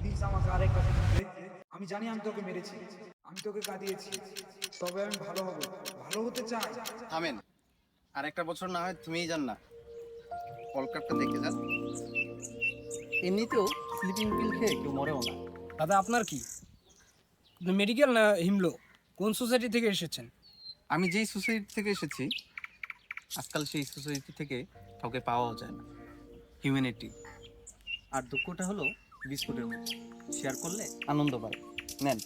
Please আমাকে আরেকটা সুযোগ দে। আমি জানি আমি তোকে মেরেছি। আমি তোকে কাঁদিয়েছি। তবে আমি ভালো হব। ভালো হতে চাই। থামেন। আর একটা বছর না হয় তুমিই জান না। কলকাতা দেখে যান। এমনিতেও স্লিপিং পিল খেয়ে কেউ মরেও না। দাদা আপনার কি? মেডিকেল না হিমলো? কোন সোসাইটি থেকে এসেছেন? আমি যেই সোসাইটি থেকে এসেছি আজকাল সেই সোসাইটি থেকে কাউকে পাওয়াও যায় না। হিউম্যানিটি আর দুঃখটা হলো বিস্কুটের মতো শেয়ার করলে আনন্দ পায়। নেন।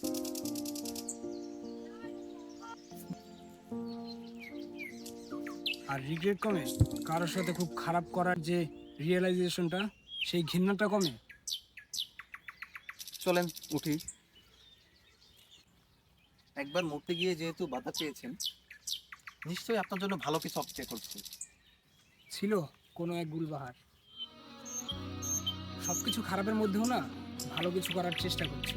আর রিগ্রেট কমে? কারোর সাথে খুব খারাপ করার যে রিয়েলাইজেশনটা সেই ঘৃণাটা কমে? চলেন উঠি। একবার মরতে গিয়ে যেহেতু বাধা পেয়েছেন নিশ্চয়ই আপনার জন্য ভালো কিছু অপেক্ষা করছে। ছিল কোনো এক গুলবাহার সব কিছু খারাপের মধ্যেও না ভালো কিছু করার চেষ্টা করছি।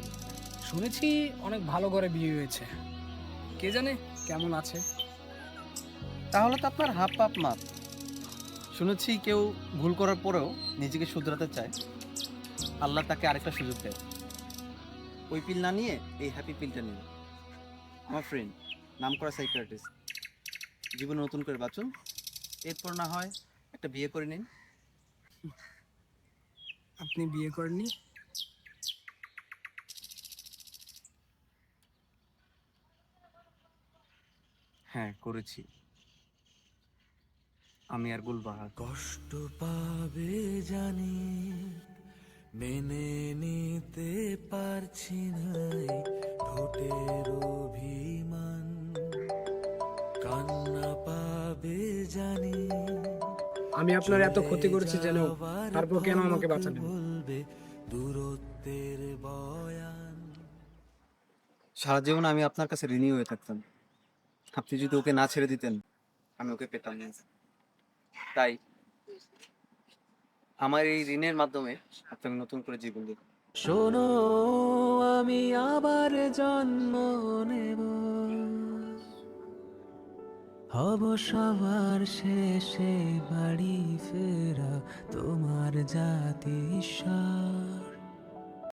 শুনেছি অনেক ভালো করে বিয়ে হয়েছে। কে জানে কেমন আছে? তাহলে তো আপনার হাফ পাপ মাপ। শুনেছি কেউ ভুল করার পরেও নিজেকে শুধরাতে চায়। আল্লাহ তাকে আরেকটা সুযোগ দেয় ওই পিল না নিয়ে এই হ্যাপি পিলটা নিন। আমার ফ্রেন্ড নাম করা সাইকিয়াট্রিস্ট জীবনে নতুন করে বাঁচুন। এরপর না হয় একটা বিয়ে করে নিন। আপনি বিয়ে করেননি? হ্যাঁ করেছি। আমি আর গুলবাহার। কষ্ট পাবে জানি মেনে নিতে পারছি না ঠোঁটের অভিমান। কান্না পাবে জানি আমি আপনার এত ক্ষতি করেছি যেন তারপর কেন আমাকে বাঁচালেন? দূরত্বের বয়ান? সারা জীবন আমি আপনার কাছে ঋণী হয়ে থাকতাম। আপনি যদি ওকে না ছেড়ে দিতেন আমি ওকে পেতাম না। তাই আমার এই ঋণের মাধ্যমে আপনাকে নতুন করে জীবন দিই শোনো আমি আবার জন্ম নেব। হব সবার শেষে বাড়ি ফেরা ঈশ্বর।